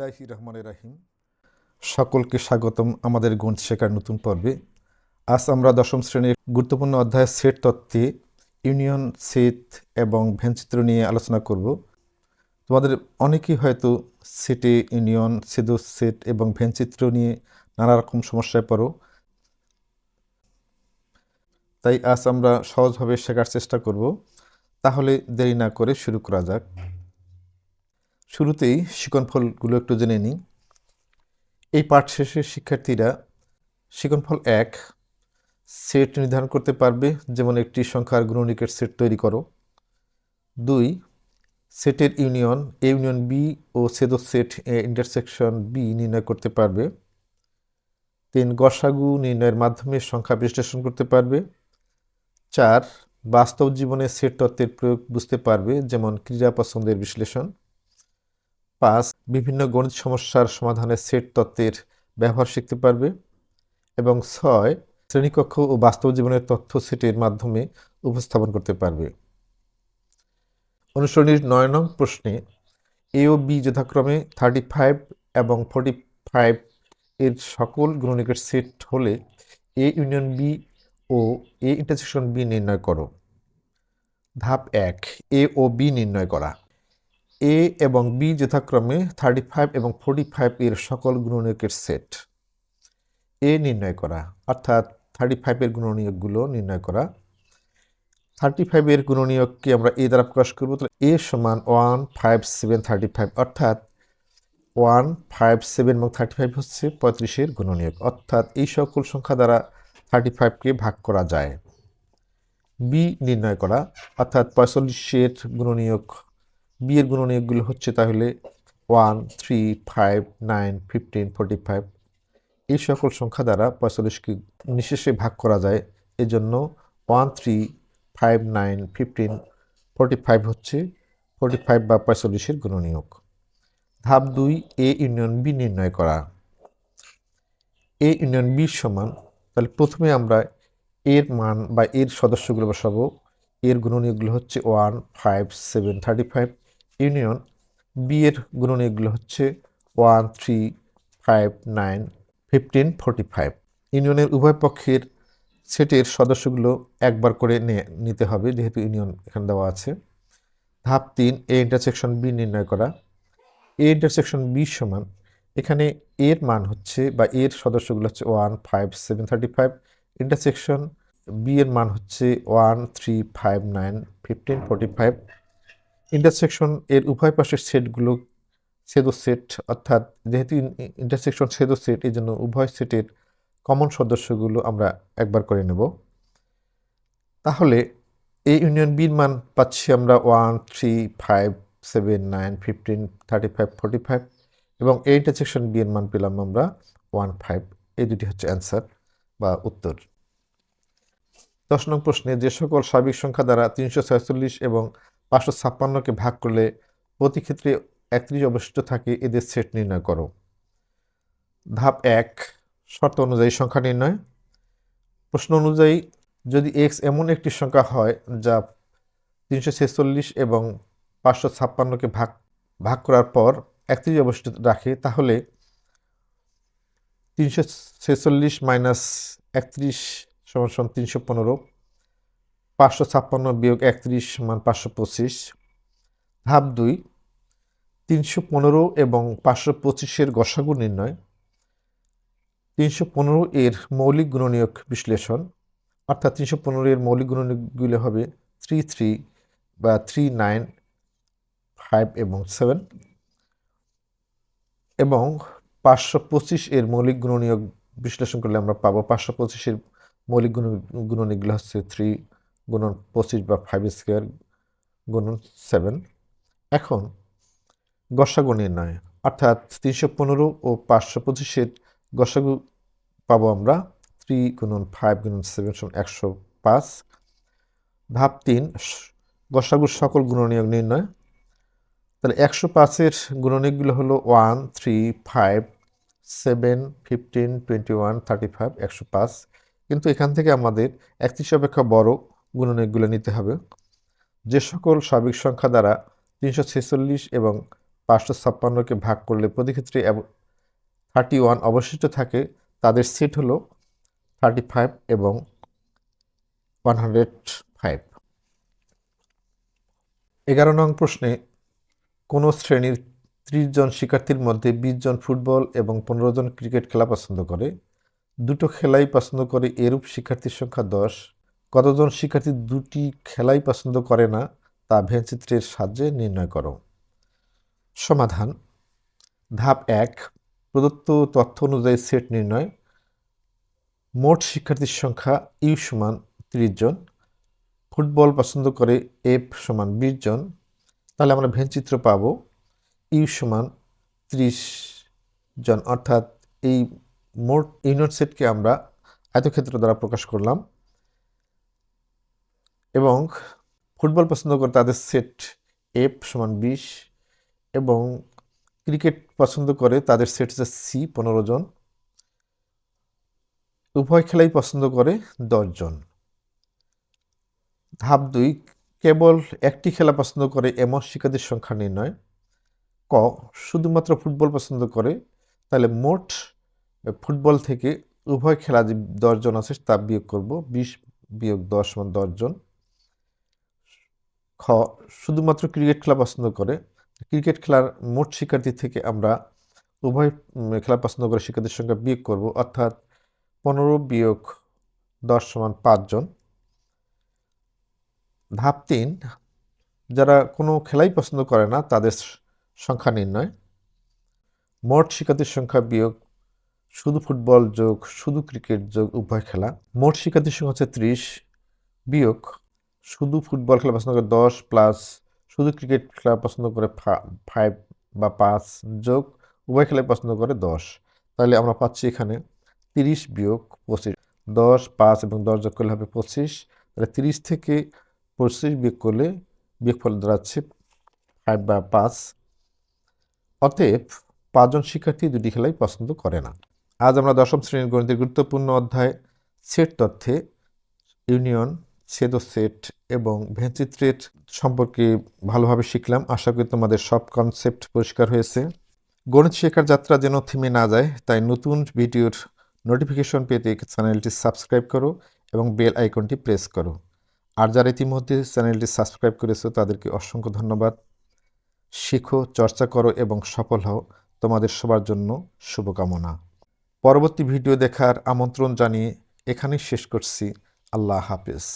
বিসমিল্লাহ রহমান রাহিম। সকলকে স্বাগতম আমাদের গণিত শেখার নতুন পর্বে। আজ আমরা দশম শ্রেণির গুরুত্বপূর্ণ অধ্যায় সেট তত্ত্বে ইউনিয়ন সেট এবং ভেনচিত্র নিয়ে আলোচনা করব। তোমাদের অনেকেই হয়তো সেটে ইউনিয়ন সেদো সেট এবং ভেনচিত্র নিয়ে নানা রকম সমস্যায় পড়ো। তাই আজ আমরা সহজভাবে শেখার চেষ্টা করব। তাহলে দেরি না করে শুরু করা যাক। শুরুতেই শিকনফলগুলো একটু জেনে নিই। এই পাঠ শেষে শিক্ষার্থীরা শিকনফল এক, সেট নির্ধারণ করতে পারবে যেমন একটি সংখ্যার গুণনিকের সেট তৈরি করো। দুই, সেটের ইউনিয়ন, এ ইউনিয়ন বি ও সেদো সেট এ ইন্টারসেকশন বি নির্ণয় করতে পারবে। তিন, গসাগু নির্ণয়ের মাধ্যমে সংখ্যা বিশ্লেষণ করতে পারবে। চার, বাস্তব জীবনে সেট তত্ত্বের প্রয়োগ বুঝতে পারবে, যেমন ক্রীড়া পছন্দের বিশ্লেষণ। পাঁচ বিভিন্ন গণিত সমস্যার সমাধানে সেট তত্ত্বের ব্যবহার শিখতে পারবে। এবং ছয়, শ্রেণীকক্ষ ও বাস্তব জীবনের তথ্য সেটের মাধ্যমে উপস্থাপন করতে পারবে। অনুসরণীর নয় নং প্রশ্নে এ ও বি যথাক্রমে থার্টি ফাইভ এবং ফোর্টি ফাইভ এর সকল গুণনিকের সেট হলে এ ইউনিয়ন বি ও এ ইন্টারসেকশন বি নির্ণয় করো। ধাপ এক এ ও বি নির্ণয় করা। এ এবং বি যথাক্রমে থার্টি ফাইভ এবং ফোর্টি ফাইভ এর সকল গুণনীয়কের সেট এ নির্ণয় করা, অর্থাৎ থার্টি ফাইভের গুণনীয়কগুলো নির্ণয় করা। থার্টি ফাইভের গুণনীয়ককে আমরা এ দ্বারা প্রকাশ করব, তাহলে এ সমান one five seven thirty five অর্থাৎ ওয়ান ফাইভ সেভেন এবং থার্টি ফাইভ হচ্ছে পঁয়ত্রিশের গুণনীয়ক, অর্থাৎ এই সকল সংখ্যা দ্বারা থার্টি ফাইভকে ভাগ করা যায়। বি নির্ণয় করা, অর্থাৎ পঁয়তাল্লিশের গুণনীয়ক বি এর গুণনীয়কগুলো হচ্ছে তাহলে one three five nine fifteen forty five এই সকল সংখ্যা দ্বারা পঁয়তাল্লিশকে নিঃশেষে ভাগ করা যায়। এজন্য one three five nine fifteen forty five হচ্ছে ফোরটি ফাইভ বা পঁয়তাল্লিশের গুণনীয়ক। ধাপ দুই এ ইউনিয়ন বি নির্ণয় করা। এ ইউনিয়ন বি সমান, তাহলে প্রথমে আমরা এর মান বা এর সদস্যগুলো বসাবো। এর গুণনীয়কগুলো হচ্ছে one five seven thirty five union B এর গুণনীয়কগুলো হচ্ছে one three five nine fifteen forty five ইউনিয়নের উভয় পক্ষের সেটের সদস্যগুলো একবার করে নিতে হবে, যেহেতু ইউনিয়ন এখানে দেওয়া আছে। ধাপ তিন এ ইন্টারসেকশন বি নির্ণয় করা। এ ইন্টারসেকশন বি সমান, এখানে এর মান হচ্ছে বা এর সদস্যগুলো হচ্ছে one five seven thirty five intersection B এর মান হচ্ছে one three five nine fifteen forty five intersection এর উভয় পাশের সেটগুলো সেদো সেট অর্থাৎ যেহেতু ইন্টারসেকশন সেদো সেট এই জন্য উভয় সেটের কমন সদস্যগুলো আমরা একবার করে নেব। তাহলে এই ইউনিয়ন বির মান পাচ্ছি আমরা one three five seven nine fifteen thirty five forty five এবং এই ইন্টারসেকশন বি এর মান পেলাম আমরা ওয়ান ফাইভ এই দুটি হচ্ছে অ্যান্সার বা উত্তর। দশ নং প্রশ্নে যে সকল স্বাভাবিক সংখ্যা দ্বারা তিনশো ছয়চল্লিশ এবং পাঁচশো ছাপ্পান্নকে ভাগ করলে প্রতি ক্ষেত্রে একত্রিশ অবশিষ্ট থাকে, এদের সেট নির্ণয় করো। ধাপ এক, শর্ত অনুযায়ী সংখ্যা নির্ণয়। প্রশ্ন অনুযায়ী যদি এক্স এমন একটি সংখ্যা হয় যা তিনশো ছেচল্লিশ এবং পাঁচশো ছাপ্পান্নকে ভাগ ভাগ করার পর একত্রিশ অবশিষ্ট রাখে, তাহলে তিনশো ছেচল্লিশ মাইনাস একত্রিশ সমান সমান তিনশো পনেরো। পাঁচশো ছাপ্পান্ন বিয়োগ একত্রিশ সমান পাঁচশো পঁচিশ। ধাপ দুই, তিনশো পনেরো এবং পাঁচশো পঁচিশের গসাগু নির্ণয়। তিনশো পনেরো এর মৌলিক গুণনীয়ক বিশ্লেষণ, অর্থাৎ তিনশো পনেরো এর মৌলিক গুণনীয়কগুলো হবে থ্রি থ্রি বা থ্রি নাইন, ফাইভ এবং সেভেন। এবং পাঁচশো পঁচিশ এর মৌলিক গুণনীয়ক বিশ্লেষণ করলে আমরা পাবো। পাঁচশো পঁচিশের মৌলিক গুণ, গুণনীয়কগুলো হচ্ছে থ্রি গুণন পঁচিশ বা ফাইভ স্কোয়ার গুণন সেভেন এখন গসাগু নির্ণয়, অর্থাৎ তিনশো পনেরো ও পাঁচশো পঁচিশের গসাগু পাবো আমরা থ্রি গুণন ফাইভ গুণন সেভেন সমান একশো পাঁচ। ধাপ তিন, গসাগুর সকল গুণনীয়ক নির্ণয়। তাহলে একশো পাঁচের গুণনীয়কগুলো হলো one three five seven fifteen twenty one thirty five একশো পাঁচ। কিন্তু এখান থেকে আমাদের একত্রিশ অপেক্ষা বড়। গুণনীয়কগুলো নিতে হবে। যে সকল স্বাভাবিক সংখ্যা দ্বারা তিনশো ছেচল্লিশ এবং পাঁচশো ছাপ্পান্নকে ভাগ করলে প্রতি ক্ষেত্রে থার্টি ওয়ান অবশিষ্ট থাকে, তাদের সেট হলো থার্টি ফাইভ এবং ওয়ান হান্ড্রেড ফাইভ এগারো নং প্রশ্নে কোনো শ্রেণির ত্রিশ জন শিক্ষার্থীর মধ্যে বিশ জন ফুটবল এবং পনেরো জন ক্রিকেট খেলা পছন্দ করে। দুটো খেলাই পছন্দ করে এরূপ শিক্ষার্থীর সংখ্যা দশ। কতজন শিক্ষার্থী দুটি খেলাই পছন্দ করে না, তা ভেনচিত্রের সাহায্যে নির্ণয় করো। সমাধান, ধাপ এক, প্রদত্ত তথ্য অনুযায়ী সেট নির্ণয়। মোট শিক্ষার্থীর সংখ্যা ইউ সমান ত্রিশ জন, ফুটবল পছন্দ করে এফ সমান বিশ জন, তাহলে আমরা ভেনচিত্র পাব ইউ সমান ত্রিশ জন। অর্থাৎ এই মোট ইউনিট সেটকে আমরা আয়তক্ষেত্র দ্বারা প্রকাশ করলাম। এবং ফুটবল পছন্দ করে তাদের সেট এফ সমান বিশ এবং ক্রিকেট পছন্দ করে তাদের সেট হচ্ছে সি পনেরো জন। উভয় খেলাই পছন্দ করে দশজন ধাপ দুই, কেবল একটি খেলা পছন্দ করে এমন শিক্ষার্থীর সংখ্যা নির্ণয়। ক, শুধুমাত্র ফুটবল পছন্দ করে, তাহলে মোট ফুটবল থেকে উভয় খেলা যে দশজন আছে তা বিয়োগ করব, বিশ বিয়োগ দশ মান দশজন খ, শুধুমাত্র ক্রিকেট খেলা পছন্দ করে। ক্রিকেট খেলার মোট শিক্ষার্থী থেকে আমরা উভয় খেলা পছন্দ করে শিক্ষার্থীর সংখ্যা বিয়োগ করব, অর্থাৎ পনেরো বিয়োগ দশ সমান পাঁচজন ধাপ তিন, যারা কোনো খেলাই পছন্দ করে না, তাদের সংখ্যা নির্ণয়। মোট শিক্ষার্থীর সংখ্যা বিয়োগ, শুধু ফুটবল যোগ, শুধু ক্রিকেট যোগ, উভয় খেলা। মোট শিক্ষার্থীর সংখ্যা হচ্ছে ত্রিশ বিয়োগ শুধু ফুটবল খেলা পছন্দ করে দশ প্লাস শুধু ক্রিকেট খেলা পছন্দ করে ফাইভ বা পাঁচ যোগ, উভয় খেলায় পছন্দ করে দশ। তাহলে আমরা পাচ্ছি এখানে তিরিশ বিয়োগ পঁচিশ। দশ, পাঁচ এবং দশ যোগ করলে হবে পঁচিশ। তাহলে তিরিশ থেকে পঁচিশ বিয়োগ করলে বিয়োগফল দাঁড়াচ্ছে ফাইভ বা পাঁচ। অতএব পাঁচজন শিক্ষার্থী দুটি খেলাই পছন্দ করে না। আজ আমরা দশম শ্রেণির গণিতের গুরুত্বপূর্ণ অধ্যায়, সেট তথ্যে, ইউনিয়ন ছেদ সেট এবং ভেনচিত্রের সম্পর্কে ভালোভাবে শিখলাম। আশা করি তোমাদের সব কনসেপ্ট পরিষ্কার হয়েছে। গণিত শেখার যাত্রা যেন থেমে না যায়, তাই নতুন ভিডিওর নোটিফিকেশন পেতে চ্যানেলটি সাবস্ক্রাইব করো এবং বেল আইকনটি প্রেস করো। আর যারা ইতিমধ্যে চ্যানেলটি সাবস্ক্রাইব করেছ, তাদেরকে অসংখ্য ধন্যবাদ। শিখো, চর্চা করো এবং সফল হও। তোমাদের সবার জন্য শুভকামনা। পরবর্তী ভিডিও দেখার আমন্ত্রণ জানিয়ে এখানেই শেষ করছি। আল্লাহ হাফেজ।